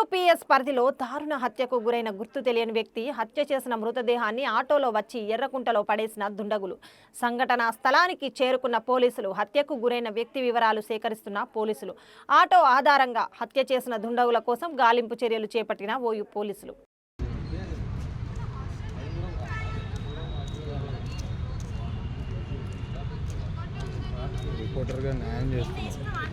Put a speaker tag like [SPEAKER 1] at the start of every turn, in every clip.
[SPEAKER 1] IPS పరిధిలో దారుణ హత్యకు గురైన గుర్తు తెలియని వ్యక్తి హత్య చేసిన మృతదేహాన్ని ఆటోలో వచ్చి ఎర్రకుంటలో పడేసిన దుండగులు. సంఘటన స్థలానికి చేరుకున్న పోలీసులు హత్యకు గురైన వ్యక్తి వివరాలు సేకరిస్తున్న పోలీసులు. ఆటో ఆధారంగా హత్య చేసిన దుండగుల కోసం గాలింపు చర్యలు చేపట్టిన ఓయు పోలీసులు.
[SPEAKER 2] రిపోర్టర్గా న్యాయం చేస్తున్నారు.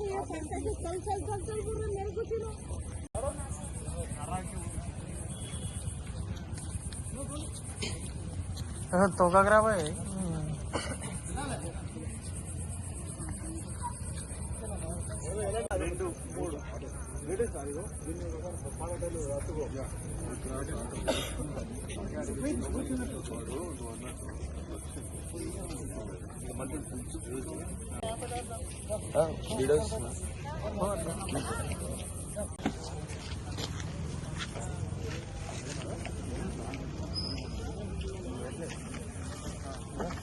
[SPEAKER 3] चल चल चल चल ಬೋರ್ಡ್ ಲೇಟೆಸ್ಟ್ ಆಗಿದೆ ಪಾಲದಲ್ಲಿ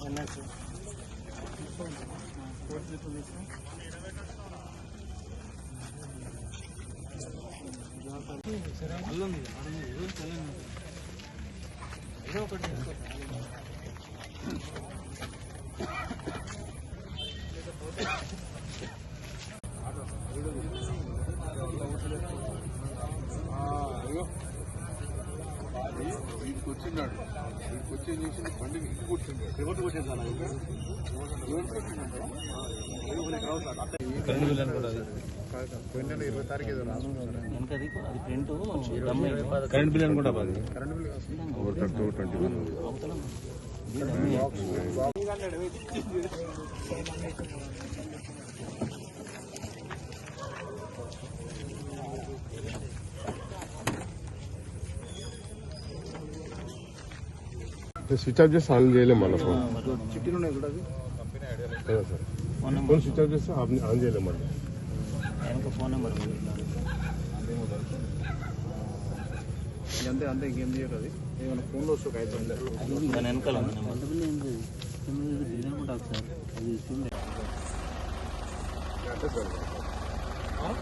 [SPEAKER 2] ಎನ್ ಎಸ್ అల్లం కానీ
[SPEAKER 4] వీటికి వచ్చిన్నాడు వీటికి వచ్చి ఏం చేసింది బండికి ఇంటి
[SPEAKER 2] కూర్చున్నాడు ఎవరు ఇరవై తారీఖు
[SPEAKER 5] కరెంట్ బిల్ అనుకుంటా
[SPEAKER 4] స్విచ్ ఆఫ్ చేస్తే ఆన్ చేయలేము మళ్ళీ ఫోన్.
[SPEAKER 6] ఫోన్
[SPEAKER 4] స్విచ్ ఆఫ్ చేస్తే ఆన్ ఆన్ చేయలేము మళ్ళీ
[SPEAKER 6] వెనక ఫోన్ నెంబర్
[SPEAKER 2] అంతే అంతే ఇంకేం చేయరు అది? ఏమైనా ఫోన్లో వస్తుంది అయితే
[SPEAKER 6] దాని వెనకాల అది
[SPEAKER 4] సార్